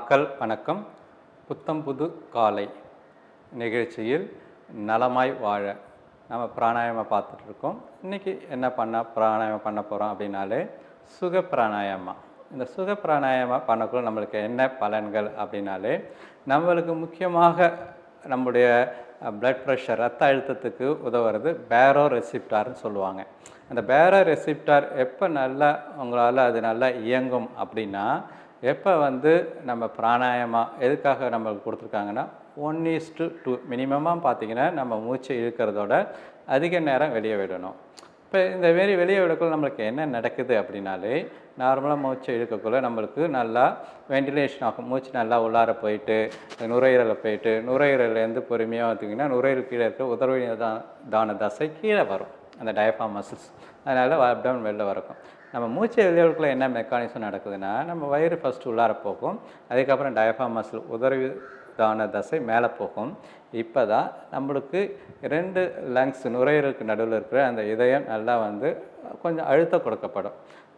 மக்கள் வணக்கம். புத்தம் புது காலை நிகழ்ச்சியில் நலமாய் வாழ நம்ம பிராணாயாமம் பார்த்துட்ருக்கோம். இன்றைக்கி என்ன பண்ண பிராணாயாமம் பண்ண போகிறோம் அப்படின்னாலே சுக பிராணாயாமா இந்த சுக பிராணாயாமா பண்ணக்குள்ள நம்மளுக்கு என்ன பலன்கள் அப்படின்னாலே நம்மளுக்கு முக்கியமாக நம்முடைய பிளட் ப்ரெஷர் ரத்த அழுத்தத்துக்கு உதவுறது பேரோ ரெசிப்டார்னு சொல்லுவாங்க. அந்த பேரோ ரெசிப்டார் எப்போ நல்லா உங்களால் அது நல்லா இயங்கும் அப்படின்னா எப்போ வந்து நம்ம பிராணாயமா எதுக்காக நம்மளுக்கு கொடுத்துருக்காங்கன்னா ஒன் இஸ் டு டூ மினிமமாக பார்த்தீங்கன்னா நம்ம மூச்சை இழுக்கிறதோட அதிக நேரம் வெளியே விடணும். இப்போ இந்த மாரி வெளியே விடக்குள்ள நம்மளுக்கு என்ன நடக்குது அப்படின்னாலே நார்மலாக மூச்சை இழுக்கக்குள்ளே நம்மளுக்கு நல்லா வென்டிலேஷன் ஆகும். மூச்சு நல்லா உள்ளார போயிட்டு நுரையீரலில் போயிட்டு நுரையீரலேருந்து பொறுமையாக பார்த்தீங்கன்னா நுரையீரல் கீழே இருக்க உதவி தான தசை கீழே வரும். அந்த டயஃபார்ம் மசில்ஸ் அதனால் அப்டவுன் வெளில வரக்கும். நம்ம மூச்சை வெளியேறக்குள்ள என்ன மெக்கானிசம் நடக்குதுன்னா நம்ம வயிறு ஃபஸ்ட்டு உள்ளார போகும். அதுக்கப்புறம் டயஃபார்ம் மசில் உதவி தான தசை மேலே போகும். இப்போ தான் நம்மளுக்கு ரெண்டு லங்ஸ் நுரையீரலுக்கு நடுவில் இருக்கிற அந்த இதயம் நல்லா வந்து கொஞ்சம் அழுத்தம் கொடுக்கப்படும்.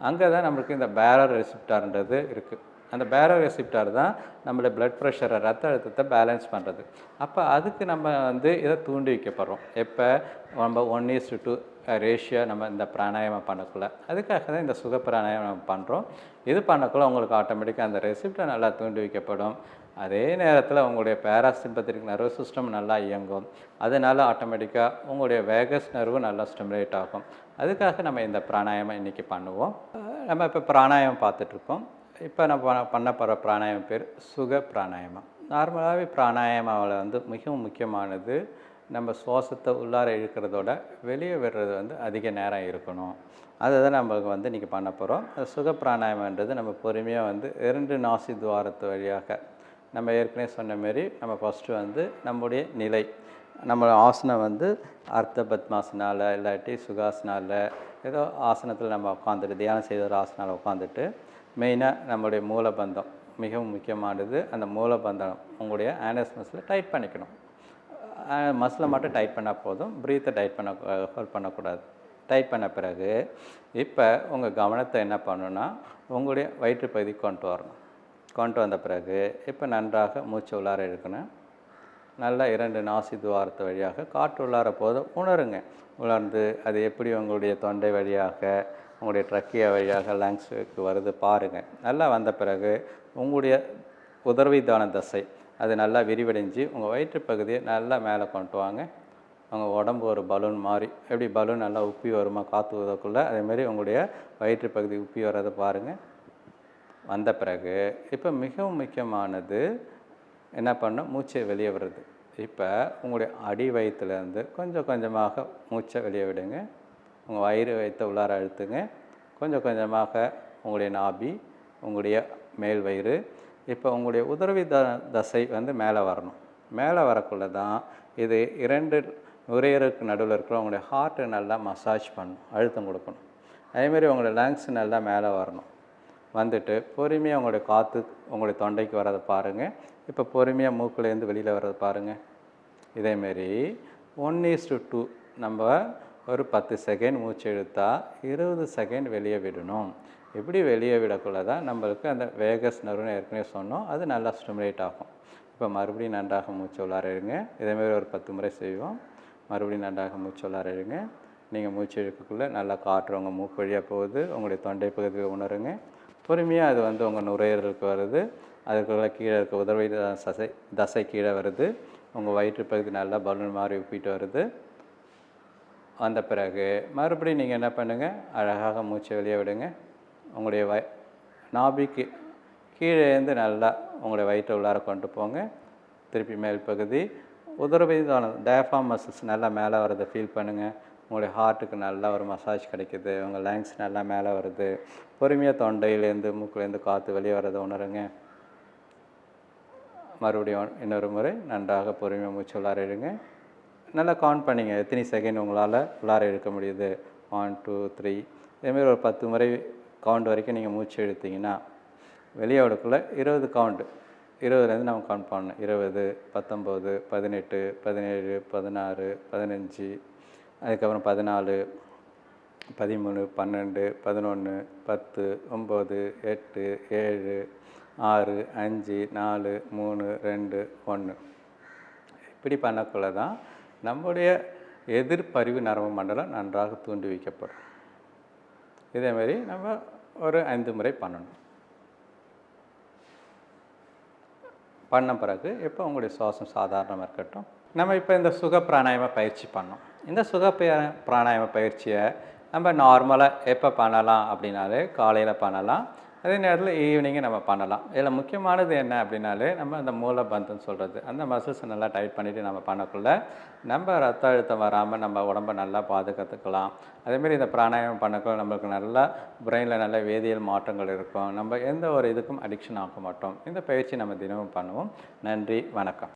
அங்கே தான் நம்மளுக்கு இந்த பேரர் ரெசிப்டார்ன்றது இருக்குது அந்த பேரோ ரெசிப்டார் தான் நம்மளுடைய பிளட் ப்ரெஷரை ரத்த அழுத்தத்தை பேலன்ஸ் பண்ணுறது அப்போ அதுக்கு நம்ம வந்து இதை தூண்டி வைக்கப்படுறோம். எப்போ? நம்ம ஒன் இஸ் டூ ரேஷியோ நம்ம இந்த பிராணாயாமம் பண்ணக்குள்ள. அதுக்காக தான் இந்த சுக பிராணாயாமம் நம்ம பண்ணுறோம் இது பண்ணக்குள்ள உங்களுக்கு ஆட்டோமேட்டிக்காக அந்த ரெசிப்டை நல்லா தூண்டி வைக்கப்படும். அதே நேரத்தில் உங்களுடைய பேராசிம்பத்திக் நர்வ் சிஸ்டம் நல்லா இயங்கும். அதனால் ஆட்டோமேட்டிக்காக உங்களுடைய வேகஸ் நர்வு நல்லா ஸ்டிமுலேட் ஆகும். அதுக்காக நம்ம இந்த பிராணாயாமம் இன்றைக்கி பண்ணுவோம். நம்ம இப்போ பிராணாயாமம் பார்த்துட்ருக்கோம். இப்போ நம்ம பண்ண- பண்ண போகிற பிராணாயாமம் பேர் சுக பிராணாயாமம். நார்மலாகவே பிராணாயாமாவில் வந்து மிகவும் முக்கியமானது நம்ம சுவாசத்தை உள்ளார இழுக்கிறதோட வெளியே விடுறது வந்து அதிக நேரம் இருக்கணும். அதை தான் நம்மளுக்கு வந்து இன்றைக்கி பண்ண போகிறோம் சுக பிராணாயமன்றது நம்ம பொறுமையாக வந்து இரண்டு நாசி துவாரத்து வழியாக நம்ம ஏற்கனவே சொன்ன மாரி நம்ம ஃபஸ்ட்டு வந்து நம்முடைய நிலை. நம்ம ஆசனம் வந்து அர்த்த பத்மாசனால இல்லாட்டி சுகாசனால ஏதோ ஆசனத்தில் நம்ம உட்காந்துட்டு தியானம் செய்த ஒரு ஆசனால உட்காந்துட்டு மெயினாக நம்முடைய மூலபந்தம் மிகவும் முக்கியமானது. அந்த மூலபந்தம் உங்களுடைய ஆனஸ்மஸில் டைட் பண்ணிக்கணும். மசிலை மட்டும் டைட் பண்ணால் போதும். ப்ரீத்தை டைட் பண்ண ஹோல்ட் பண்ணக்கூடாது. டைட் பண்ண பிறகு இப்போ உங்கள் கவனத்தை என்ன பண்ணணும்னா உங்களுடைய வயிற்று பகுதி கொண்டு வரணும். கொண்டு வந்த பிறகு இப்போ நன்றாக மூச்சு உள்ளார இருக்கணும். நல்லா இரண்டு நாசி துவாரத்து வழியாக காற்று உள்ளார போது உணருங்க. உணர்ந்து அது எப்படி உங்களுடைய தொண்டை வழியாக உங்களுடைய ட்ரக்கிய வழியாக லங்ஸுக்கு வருது பாருங்கள் நல்லா வந்த பிறகு உங்களுடைய உதர்விதான தசை அது நல்லா விரிவடைஞ்சு உங்கள் வயிற்று பகுதியை நல்லா மேலே கொண்டு வாங்க. உங்கள் உடம்பு ஒரு பலூன் மாதிரி. எப்படி பலூன் நல்லா உப்பி வருமா காற்று ஊதக்குள்ளே அதேமாரி உங்களுடைய வயிற்று பகுதி உப்பி வர்றதை பாருங்கள் வந்த பிறகு இப்போ மிகவும் முக்கியமானது என்ன பண்ணணும் மூச்சை வெளியே விடுறது. இப்போ உங்களுடைய அடி வயிற்றுலேருந்து கொஞ்சம் கொஞ்சமாக மூச்சை வெளியே விடுங்க. உங்கள் வயிறு வயிற்ற உள்ளார அழுத்துங்க. கொஞ்சம் கொஞ்சமாக உங்களுடைய நாபி உங்களுடைய மேல் வயிறு இப்போ உங்களுடைய உதரவி த தசை வந்து மேலே வரணும். மேலே வரக்குள்ள தான் இது இரண்டு நுரையீரலுக்கு நடுவில் இருக்கிற உங்களுடைய ஹார்ட்டை நல்லா மசாஜ் பண்ணணும் அழுத்தம் கொடுக்கணும். அதேமாரி உங்களுடைய லங்ஸ் நல்லா மேலே வரணும். வந்துட்டு பொறுமையாக உங்களுடைய காற்று உங்களுடைய தொண்டைக்கு வர்றதை பாருங்கள் இப்போ பொறுமையாக மூக்குலேருந்து வெளியில் வர்றதை பாருங்கள் இதேமாரி ஒன் இஸ் டு டூ நம்ம ஒரு பத்து செகண்ட் மூச்சு இழுத்தா இருபது செகண்ட் வெளியே விடணும். இப்படி வெளியே விடக்குள்ள தான் நம்மளுக்கு அந்த வேகஸ் நர்வுன்னு ஏற்கனவே சொன்னோம். அது நல்லா ஸ்டிமுலேட் ஆகும். இப்போ மறுபடியும் நன்றாக மூச்சு உள்ளார இருங்க. இதேமாரி ஒரு பத்து முறை செய்வோம். மறுபடியும் நன்றாக மூச்சு உள்ளார இருங்க. நீங்கள் மூச்சு இழுக்கக்குள்ளே நல்லா காற்று உங்கள் மூக்கு வழியாக போகுது. உங்களுடைய தொண்டை பகுதியை உணருங்க. பொறுமையாக அது வந்து உங்கள் நுரையீரலுக்கு வருது. அதுக்குள்ள கீழே இருக்க உதவி தசை தசை கீழே வருது. உங்கள் வயிற்று பகுதி நல்லா பலூன் மாதிரி உப்பிட்டு வருது. வந்த பிறகு மறுபடியும் நீங்கள் என்ன பண்ணுங்கள் அழகாக மூச்சை வெளியே விடுங்க. உங்களுடைய வய நாபிக்கு கீழே இருந்து நல்லா உங்களுடைய வயிற்றை உள்ளார கொண்டு போங்க. திருப்பி மேல் பகுதி. உதரவிதான டயஃபார்ம் மசில்ஸ் நல்லா மேலே வரதை ஃபீல் பண்ணுங்கள் உங்களுடைய ஹார்ட்டுக்கு நல்லா ஒரு மசாஜ் கிடைக்குது. உங்கள் லங்ஸ் நல்லா மேலே வருது. பொறுமையாக தொண்டையிலேருந்து மூக்குலேருந்து காற்று வெளியே வரதை உணருங்க. மறுபடியும் இன்னொரு முறை நன்றாக பொறுமையாக மூச்சு உள்ளார இருங்க நல்லா கவுண்ட் பண்ணிங்க. எத்தனை செகண்ட் உங்களால் உள்ளார இழுக்க முடியுது? ஒன் டூ த்ரீ இதேமாரி ஒரு பத்து முறை கவுண்ட் வரைக்கும் நீங்கள் மூச்சு இழுத்தீங்கன்னா வெளியே விடக்குள்ளே இருபது கவுண்டு இருபதுலேருந்து நம்ம கவுண்ட் பண்ணணும். இருபது பத்தொம்போது பதினெட்டு பதினேழு பதினாறு பதினஞ்சு அதுக்கப்புறம் பதினாலு பதிமூணு பன்னெண்டு பதினொன்று பத்து ஒம்பது எட்டு ஏழு ஆறு அஞ்சு நாலு மூணு ரெண்டு ஒன்று இப்படி பண்ணக்குள்ள தான் நம்முடைய எதிர்பறிவு நரம்பு மண்டலம் நன்றாக தூண்டி வைக்கப்படும். இதேமாரி நம்ம ஒரு ஐந்து முறை பண்ணணும். பண்ண பிறகு இப்போ உங்களுடைய சுவாசம் சாதாரணமாக இருக்கட்டும். நம்ம இப்போ இந்த சுக பிராணாயம பயிற்சி பண்ணோம். இந்த சுக பிராணாயம பிராணாயாம பயிற்சியை நம்ம நார்மலாக எப்போ பண்ணலாம் அப்படின்னாலே காலையில் பண்ணலாம். அதே நேரத்தில் ஈவினிங்கு நம்ம பண்ணலாம். இதில் முக்கியமானது என்ன அப்படின்னாலே நம்ம அந்த மூலபந்தம் சொல்கிறது அந்த மசில்ஸ் நல்லா டைட் பண்ணிவிட்டு நம்ம பண்ணக்குள்ள நம்ம ரத்த அழுத்தம் வராமல் நம்ம உடம்ப நல்லா பாதுகாத்துக்கலாம். அதேமாரி இந்த பிராணாயாமம் பண்ணக்குள்ள நம்மளுக்கு நல்லா பிரெயினில் நல்ல வேதியியல் மாற்றங்கள் இருக்கும். நம்ம எந்த ஒரு இதுக்கும் அடிக்ஷன் ஆக மாட்டோம். இந்த பயிற்சி நம்ம தினமும் பண்ணுவோம். நன்றி வணக்கம்.